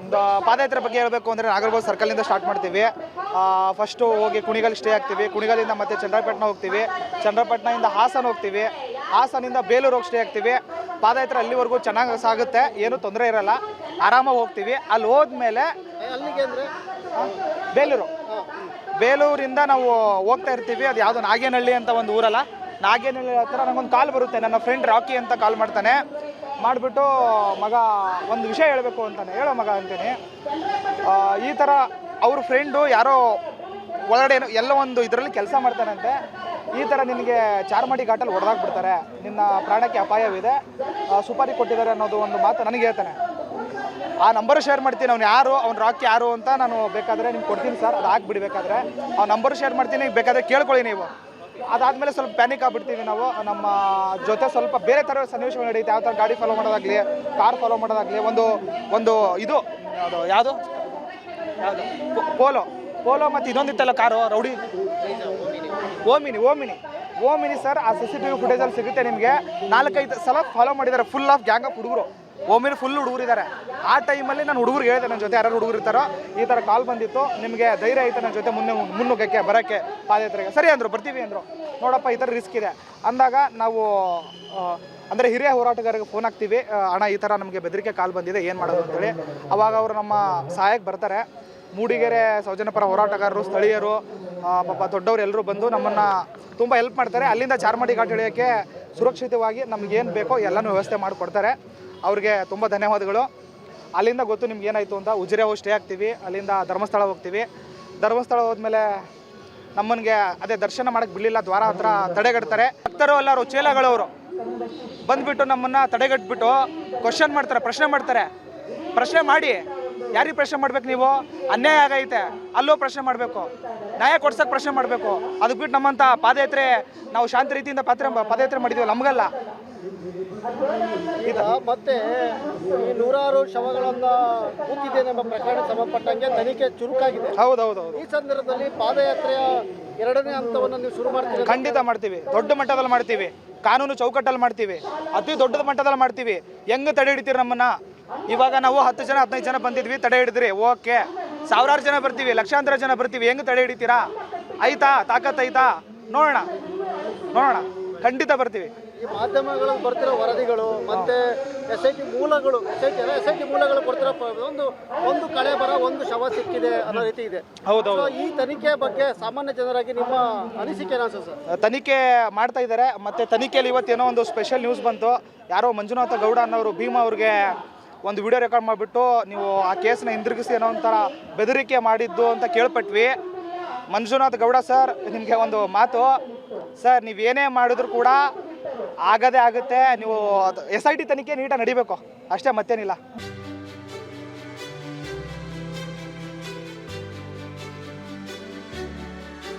ಒಂದು ಪಾದಯಾತ್ರೆ ಬಗ್ಗೆ ಹೇಳಬೇಕು ಅಂದರೆ ನಾಗರಬಾವ್ ಸರ್ಕಲಿಂದ ಸ್ಟಾರ್ಟ್ ಮಾಡ್ತೀವಿ. ಫಸ್ಟು ಹೋಗಿ ಕುಣಿಗಲ್ ಸ್ಟೇ ಆಗ್ತೀವಿ. ಕುಣಿಗಲಿಂದ ಮತ್ತೆ ಚಂದ್ರಪಟ್ಟಣ ಹೋಗ್ತೀವಿ. ಚಂದ್ರಪಟ್ಟಣದಿಂದ ಹಾಸನ ಹೋಗ್ತೀವಿ. ಹಾಸನಿಂದ ಬೇಲೂರು ಹೋಗಿ ಸ್ಟೇ ಆಗ್ತೀವಿ. ಪಾದಯಾತ್ರೆ ಅಲ್ಲಿವರೆಗೂ ಚೆನ್ನಾಗಿ ಸಾಗುತ್ತೆ. ಏನೂ ತೊಂದರೆ ಇರಲ್ಲ. ಆರಾಮಾಗಿ ಹೋಗ್ತೀವಿ. ಅಲ್ಲಿ ಹೋದ್ಮೇಲೆ ಬೇಲೂರು. ಬೇಲೂರಿಂದ ನಾವು ಹೋಗ್ತಾ ಇರ್ತೀವಿ. ಅದು ಯಾವುದೋ ನಾಗೇನಹಳ್ಳಿ ಅಂತ ಒಂದು ಊರಲ್ಲ. ನಾಗೇನಹಳ್ಳಿ ಹತ್ರ ನನಗೊಂದು ಕಾಲ್ ಬರುತ್ತೆ. ನನ್ನ ಫ್ರೆಂಡ್ ರಾಕಿ ಅಂತ ಕಾಲ್ ಮಾಡ್ತಾನೆ. ಮಾಡಿಬಿಟ್ಟು, ಮಗ, ಒಂದು ವಿಷಯ ಹೇಳಬೇಕು ಅಂತಾನೆ. ಹೇಳೋ ಮಗ ಅಂತೀನಿ. ಈ ಥರ ಅವ್ರ ಫ್ರೆಂಡು ಯಾರೋ ಒಳಗಡೆ ಎಲ್ಲ ಒಂದು ಇದರಲ್ಲಿ ಕೆಲಸ ಮಾಡ್ತಾನಂತೆ. ಈ ಥರ ನಿನಗೆ ಚಾರ್ಮಾಡಿ ಘಾಟಲ್ಲಿ ಹೊಡೆದಾಕ್ಬಿಡ್ತಾರೆ ನಿನ್ನ ಪ್ರಾಣಕ್ಕೆ ಅಪಾಯವಿದೆ. ಸುಪಾರಿ ಕೊಟ್ಟಿದ್ದಾರೆ ಅನ್ನೋದು ಒಂದು ಮಾತು ನನಗೆ ಹೇಳ್ತಾನೆ. ಆ ನಂಬರ್ ಶೇರ್ ಮಾಡ್ತೀನಿ. ಅವ್ನು ಯಾರು, ಅವ್ನು ರಾಕಿ ಯಾರು ಅಂತ ನಾನು ಬೇಕಾದರೆ ನಿಮ್ಗೆ ಕೊಡ್ತೀನಿ ಸರ್. ಅದು ಹಾಕ್ಬಿಡಿ ಬೇಕಾದರೆ. ಆ ನಂಬರ್ ಶೇರ್ ಮಾಡ್ತೀನಿ. ಬೇಕಾದರೆ ಕೇಳ್ಕೊಳ್ಳಿ ನೀವು. ಅದಾದಮೇಲೆ ಸ್ವಲ್ಪ ಪ್ಯಾನಿಕ್ ಆಗ್ಬಿಡ್ತೀವಿ ನಾವು. ನಮ್ಮ ಜೊತೆ ಸ್ವಲ್ಪ ಬೇರೆ ಥರ ಸನ್ನಿವೇಶಗಳು ನಡೆಯುತ್ತೆ. ಯಾವ ಥರ ಗಾಡಿ ಫಾಲೋ ಮಾಡೋದಾಗಲಿ ಕಾರ್ ಫಾಲೋ ಮಾಡೋದಾಗಲಿ, ಒಂದು ಒಂದು ಇದು, ಯಾವುದು ಯಾವುದು? ಯಾವುದು? ಪೋಲೋ ಪೋಲೋ ಮತ್ತು ಇದೊಂದಿತ್ತಲ್ಲ car rowdy? Omni Omni Omni sir ಆ ಸಿ ಸಿ ಟಿ ವಿ ಫುಟೇಜಲ್ಲಿ ಸಿಗುತ್ತೆ ನಿಮಗೆ. ನಾಲ್ಕೈದು ಸಲ ಫಾಲೋ ಮಾಡಿದ್ದಾರೆ ಫುಲ್ ಆಫ್ ಗ್ಯಾಂಗ್ ಆಫ್ ಹುಡುಗರು. ಓಮಿನಿ ಫುಲ್ ಹುಡುಗರಿದ್ದಾರೆ ಆ ಟೈಮಲ್ಲಿ ನಾನು ಹುಡುಗರಿಗೆ ಹೇಳಿದೆ ನನ್ನ ಜೊತೆ ಯಾರು ಹುಡುಗರು ಇರ್ತಾರೋ, ಈ ಥರ ಕಾಲ್ ಬಂದಿತ್ತು. ನಿಮಗೆ ಧೈರ್ಯ ಐತೆ ನನ್ನ ಜೊತೆ ಮುನ್ನೆ ಮುನ್ನುಗ್ಗಕ್ಕೆ, ಬರೋಕ್ಕೆ, ಪಾದಯಾತ್ರೆಗೆ. ಸರಿ ಅಂದರು, ಬರ್ತೀವಿ ಅಂದರು. ನೋಡಪ್ಪ, ಈ ಥರ ರಿಸ್ಕ್ ಇದೆ. ಅಂದಾಗ ನಾವು ಅಂದರೆ ಹಿರಿಯ ಹೋರಾಟಗಾರರಿಗೆ ಫೋನ್ ಹಾಕ್ತೀವಿ. ಅಣ್ಣ, ಈ ಥರ ನಮಗೆ ಬೆದರಿಕೆ ಕಾಲ್ ಬಂದಿದೆ, ಏನು ಮಾಡೋದು ಅಂತೇಳಿ. ಅವಾಗ ಅವರು ನಮ್ಮ ಸಹಾಯಕ್ಕೆ ಬರ್ತಾರೆ. ಮೂಡಿಗೆರೆ ಸೌಜನ್ಯಪರ ಹೋರಾಟಗಾರರು, ಸ್ಥಳೀಯರು ಪಾಪ ದೊಡ್ಡವರು ಎಲ್ಲರೂ ಬಂದು ನಮ್ಮನ್ನು ತುಂಬ ಹೆಲ್ಪ್ ಮಾಡ್ತಾರೆ. ಅಲ್ಲಿಂದ ಚಾರ್ಮಾಡಿ ಘಾಟ್ ಇಳಿಯೋಕ್ಕೆ ಸುರಕ್ಷಿತವಾಗಿ ನಮಗೇನು ಬೇಕೋ ಎಲ್ಲನೂ ವ್ಯವಸ್ಥೆ ಮಾಡಿಕೊಡ್ತಾರೆ. ಅವ್ರಿಗೆ ತುಂಬ ಧನ್ಯವಾದಗಳು. ಅಲ್ಲಿಂದ ಗೊತ್ತು ನಿಮ್ಗೆ ಏನಾಯಿತು ಅಂತ. ಉಜಿರೆ ಹೋಗಿ ಸ್ಟೇ ಆಗ್ತೀವಿ. ಅಲ್ಲಿಂದ ಧರ್ಮಸ್ಥಳ ಹೋಗ್ತೀವಿ. ಧರ್ಮಸ್ಥಳ ಹೋದ್ಮೇಲೆ ನಮ್ಮನಿಗೆ ಅದೇ ದರ್ಶನ ಮಾಡಕ್ಕೆ ಬಿಡಲಿಲ್ಲ. ದ್ವಾರ ಹತ್ರ ತಡೆಗಟ್ತಾರೆ. ಭಕ್ತರು ಎಲ್ಲರೂ, ಚೇಲಗಳವರು ಬಂದ್ಬಿಟ್ಟು ನಮ್ಮನ್ನು ತಡೆಗಟ್ಬಿಟ್ಟು ಕ್ವಶನ್ ಮಾಡ್ತಾರೆ, ಪ್ರಶ್ನೆ ಮಾಡ್ತಾರೆ. ಪ್ರಶ್ನೆ ಮಾಡಿ, ಯಾರಿಗೆ ಪ್ರಶ್ನೆ ಮಾಡ್ಬೇಕು ನೀವು? ಅನ್ಯಾಯ ಆಗೈತೆ. ಅಲ್ಲೂ ಪ್ರಶ್ನೆ ಮಾಡಬೇಕು. ನ್ಯಾಯ ಕೊಡ್ಸೋಕೆ ಪ್ರಶ್ನೆ ಮಾಡಬೇಕು. ಅದಕ್ಕೆ ಬಿಟ್ಟು ನಮ್ಮಂಥ ಪಾದಯಾತ್ರೆ ನಾವು ಶಾಂತಿ ರೀತಿಯಿಂದ ಪಾತ್ರ, ಪಾದಯಾತ್ರೆ ಮಾಡಿದ್ದೀವಿ ನಮಗಲ್ಲ. ಈಗ ಮತ್ತೆ ಈ ನೂರಾರು ಶವಗಳನ್ನ ಕೂತಿದೆ ಎಂಬ ಪ್ರಕರಣ ಸಂಬಂಧಪಟ್ಟಂಗೆ ತನಿಖೆ ಚುರುಕಾಗಿದೆ. ಹೌದು ಹೌದು ಹೌದು ಈ ಸಂದರ್ಭದಲ್ಲಿ ಪಾದಯಾತ್ರೆಯ ಎರಡನೇ ಹಂತವನ್ನು ನೀವು ಶುರು ಮಾಡ್ತೀವಿ ಖಂಡಿತ ಮಾಡ್ತೀವಿ. ದೊಡ್ಡ ಮಟ್ಟದಲ್ಲಿ ಮಾಡ್ತೀವಿ. ಕಾನೂನು ಚೌಕಟ್ಟಲ್ಲಿ ಮಾಡ್ತೀವಿ. ಅತಿ ದೊಡ್ಡ ಮಟ್ಟದಲ್ಲಿ ಮಾಡ್ತೀವಿ. ಹೆಂಗ್ ತಡೆ ಹಿಡಿತೀರಿ ನಮ್ಮನ್ನ? ಇವಾಗ ನಾವು ಹತ್ತು ಜನ ಹದಿನೈದು ಜನ ಬಂದಿದ್ವಿ ತಡೆ ಹಿಡಿದ್ರಿ. ಓಕೆ. ಸಾವಿರಾರು ಜನ ಬರ್ತೀವಿ ಲಕ್ಷಾಂತರ ಜನ ಬರ್ತೀವಿ. ಹೆಂಗೆ ತಡೆ ಹಿಡಿತೀರಾ? ಆಯ್ತಾ? ತಾಕತ್ ಐತಾ ನೋಡೋಣ. ನೋಡೋಣ. ಖಂಡಿತ ಬರ್ತೀವಿ. ಈ ಮಾಧ್ಯಮಗಳಲ್ಲಿ ಬರ್ತಿರೋ ವರದಿಗಳು ಮತ್ತೆ ಎಸ್ ಐ ಟಿ ಮೂಲಗಳು S I T S I T ಮೂಲಗಳು ಬರ್ತಿರೋ ಒಂದು ಒಂದು ಕಳೆ ಬರ ಒಂದು ಶವ ಸಿಕ್ಕಿದೆ ಅನ್ನೋ ರೀತಿ ಇದೆ. ಹೌದೌದು. ಈ ತನಿಖೆ ಬಗ್ಗೆ ಸಾಮಾನ್ಯ ಜನರಾಗಿ ನಿಮ್ಮ ಅನಿಸಿಕೆ ಏನು ಸರ್? ತನಿಖೆ ಮಾಡ್ತಾ ಇದ್ದಾರೆ. ಮತ್ತೆ ತನಿಖೆಯಲ್ಲಿ ಇವತ್ತೇನೋ ಒಂದು ಸ್ಪೆಷಲ್ ನ್ಯೂಸ್ ಬಂತು. ಯಾರೋ ಮಂಜುನಾಥ ಗೌಡ ಅನ್ನೋರು ಭೀಮಾ ಅವ್ರಿಗೆ ಒಂದು ವಿಡಿಯೋ ರೆಕಾರ್ಡ್ ಮಾಡಿಬಿಟ್ಟು ನೀವು ಆ ಕೇಸ್ನ ಹಿಂದಿರುಗಿಸಿ ಅನ್ನೋ ಒಂಥರ ಬೆದರಿಕೆ ಮಾಡಿದ್ದು ಅಂತ ಕೇಳ್ಪಟ್ವಿ. ಮಂಜುನಾಥ್ ಗೌಡ ಸರ್ ನಿಮಗೆ ಒಂದು ಮಾತು. ಸರ್ ನೀವು ಏನೇ ಮಾಡಿದ್ರು ಕೂಡ ಆಗದೇ ಆಗುತ್ತೆ. ನೀವು ಎಸ್ ಐ ಟಿ ತನಿಖೆ ನೀಟಾಗಿ ನಡಿಬೇಕು. ಅಷ್ಟೇ ಮತ್ತೇನಿಲ್ಲ.